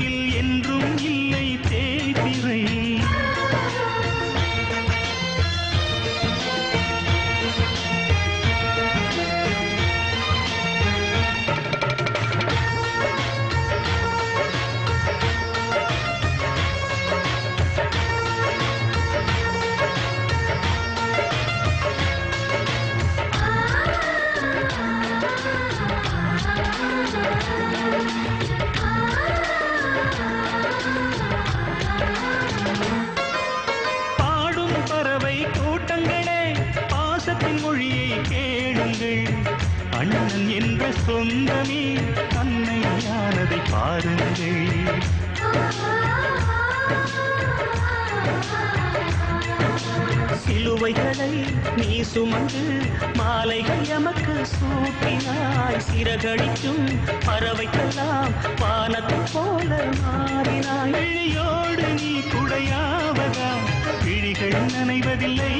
எங்கள் என்றும் இல்லை தேய்பிறை அண்ணன் என்ற சொந்தமே அன்னையானதை பாருங்கள். சிலுவைகளை நீ சுமந்து மாலைகள் எமக்கு சூட்டினாய். சிறகடிக்கும் பறவைக்கெல்லாம் வானத்து போல மாறினாய். இழியோடு நீ குடையாவதா? விழிகள் நனைவதில்லை.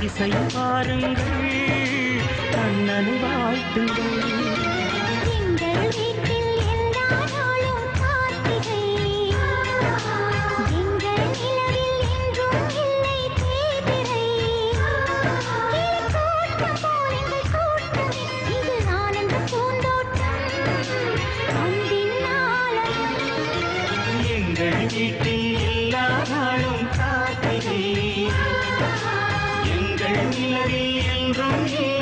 அதிசயம் பாருங்கள் கண்ணனை வாழ்த்துங்கள். வீட்டில் என்றும்